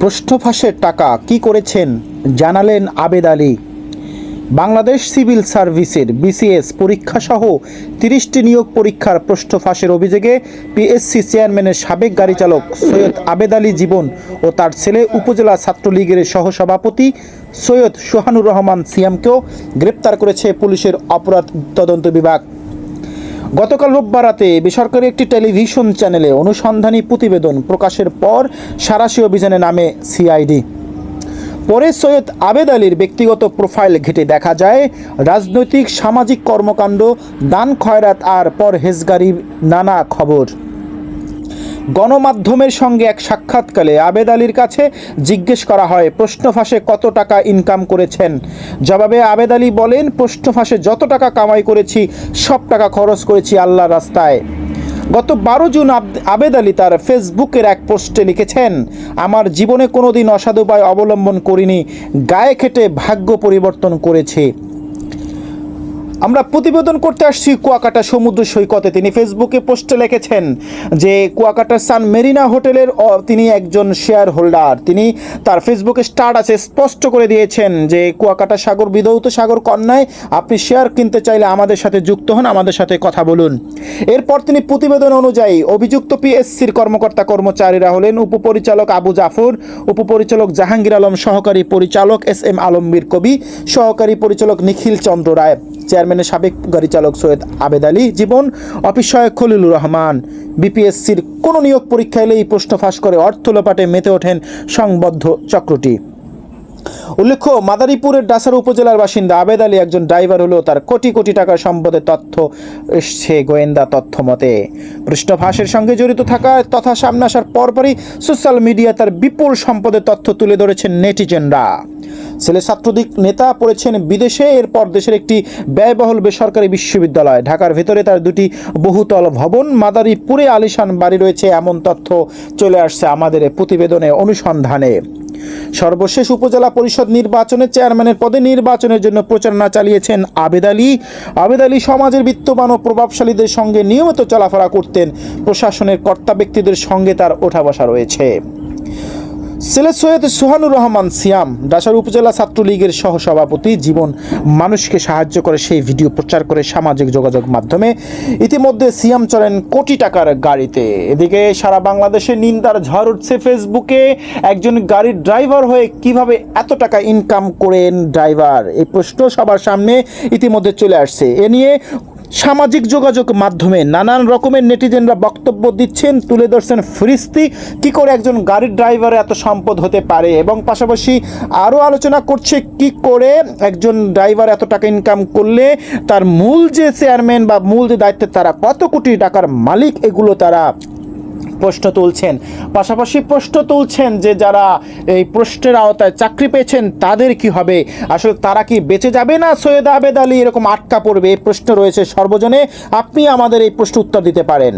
প্রশ্ন ফাঁসের টাকা কি করেছেন জানালেন আবেদ আলী। বাংলাদেশ সিভিল সার্ভিসের বিসিএস পরীক্ষাসহ তিরিশটি নিয়োগ পরীক্ষার প্রশ্ন ফাঁসের অভিযোগে পিএসসি চেয়ারম্যানের সাবেক গাড়ি চালক সৈয়দ আবেদ আলী জীবন ও তার ছেলে উপজেলা ছাত্রলীগের সহসভাপতি সৈয়দ সোহানুর রহমান সিয়ামকেও গ্রেপ্তার করেছে পুলিশের অপরাধ তদন্ত বিভাগ। গতকাল রোববার রাতে বেসরকারি একটি টেলিভিশন চ্যানেলে অনুসন্ধানী প্রতিবেদন প্রকাশের পর সারাশি অভিযানে নামে সিআইডি। পরে সৈয়দ আবেদ আলীর ব্যক্তিগত প্রোফাইল ঘেটে দেখা যায়, রাজনৈতিক সামাজিক কর্মকাণ্ড, দান খয়রাত আর পর হেজগারির নানা খবর। গণমাধ্যমের সঙ্গে এক সাক্ষাৎকালে আবেদ আলীর কাছে জিজ্ঞেস করা হয়, প্রশ্ন ফাঁসে কত টাকা ইনকাম করেছেন? জবাবে আবেদ আলী বলেন, প্রশ্ন ফাঁসে যত টাকা কামাই করেছি, সব টাকা খরচ করেছি আল্লাহ রাস্তায়। গত বারো জুন আব- আবেদ আলী তার ফেসবুকের এক পোস্টে লিখেছেন, আমার জীবনে কোনোদিন অসাধু উপায় অবলম্বন করিনি, গায়ে খেটে ভাগ্য পরিবর্তন করেছে। আমরা প্রতিবেদন করতে আসছি কুয়াকাটা সমুদ্র সৈকতে। তিনি ফেসবুকে পোস্টে লিখেছেন যে কুয়াকাটার সান মেরিনা হোটেলের তিনি একজন শেয়ার হোল্ডার। তিনি তার ফেসবুকে স্টার্ট আছে, স্পষ্ট করে দিয়েছেন যে কুয়াকাটা সাগর বিধৌত সাগর কন্যায় আপনি শেয়ার কিনতে চাইলে আমাদের সাথে যুক্ত হন, আমাদের সাথে কথা বলুন। এরপর তিনি প্রতিবেদন অনুযায়ী অভিযুক্ত পিএসসির কর্মকর্তা কর্মচারীরা হলেন উপপরিচালক আবু জাফর, উপপরিচালক জাহাঙ্গীর আলম, সহকারী পরিচালক এস এম আলমগীর কবি, সহকারী পরিচালক নিখিল চন্দ্র রায়। চেয়ারম্যানের সাবেক গাড়ি চালক সৈয়দ আবেদ আলী, জীবন অফিস সহায়ক খলিলুর রহমান। বিপিএসসির কোনো নিয়োগ পরীক্ষা এলেই প্রশ্ন ফাঁস করে অর্থ লোপাটে মেতে ওঠেন সংবদ্ধ চক্রটি। উল্লেখ্য, মাদারীপুরের ডাসার উপজেলার বাসিন্দা আবেদ আলী একজন ড্রাইভার হলেও তার কোটি কোটি টাকার সম্পদের তথ্য এসছে গোয়েন্দা তথ্য মতে। পৃষ্ঠভাষের সঙ্গে জড়িত থাকা তথা সামনে আসার পরপরই সোশ্যাল মিডিয়া তার বিপুল সম্পদের তথ্য তুলে ধরেছেন নেটিজেনরা। ছেলে ছাত্রদিক নেতা পড়েছেন বিদেশে, এরপর দেশের একটি ব্যয়বহুল বেসরকারি বিশ্ববিদ্যালয়। ঢাকার ভেতরে তার দুটি বহুতল ভবন, মাদারীপুরে আলিশান বাড়ি রয়েছে, এমন তথ্য চলে আসছে আমাদের প্রতিবেদনে অনুসন্ধানে। সর্বশেষ উপজেলা পরিষদ নির্বাচনে চেয়ারম্যানের পদে নির্বাচনের জন্য প্রচারণা চালিয়েছেন আবেদ আলী। আবেদ আলী সমাজের বিত্তবান ও প্রভাবশালীদের সঙ্গে নিয়মিত চলাফেরা করতেন। প্রশাসনের কর্তা ব্যক্তিদের সঙ্গে তার ওঠা বসা রয়েছে। সিলেট সৈয়দ সোহানুর রহমান সিয়াম, ডাসার উপজেলা ছাত্রলীগের সহসভাপতি জীবন মানুষকে সাহায্য করে সেই ভিডিও প্রচার করে সামাজিক যোগাযোগ মাধ্যমে। ইতিমধ্যে সিয়াম চলেন কোটি টাকার গাড়িতে। এদিকে সারা বাংলাদেশে নিন্দার ঝড় উঠছে ফেসবুকে। একজন গাড়ির ড্রাইভার হয়ে কীভাবে এত টাকা ইনকাম করেন ড্রাইভার? এই প্রশ্ন সবার সামনে ইতিমধ্যে চলে আসছে। এ নিয়ে সামাজিক যোগাযোগ মাধ্যমে নানান রকমের নেটিজেনরা বক্তব্য দিচ্ছেন, তুলে ধরছেন ফিরিস্তি। কী করে একজন গাড়ির ড্রাইভার এত সম্পদ হতে পারে? এবং পাশাপাশি আরও আলোচনা করছে, কি করে একজন ড্রাইভার এত টাকা ইনকাম করলে তার মূল যে চেয়ারম্যান বা মূল যে দায়িত্বে তারা, কত কোটি টাকার মালিক এগুলো তারা প্রশ্ন তুলছেন। পাশাপাশি প্রশ্ন তুলছেন যে যারা এই প্রশ্নের আওতায় চাকরি পেয়েছেন, তাদের কি হবে? আসলে তারা কি বেঁচে যাবে না সৈয়দ আবেদ আলী? এরকম আটকা পড়বে। এই প্রশ্ন রয়েছে সর্বজনে। আপনি আমাদের এই প্রশ্ন উত্তর দিতে পারেন।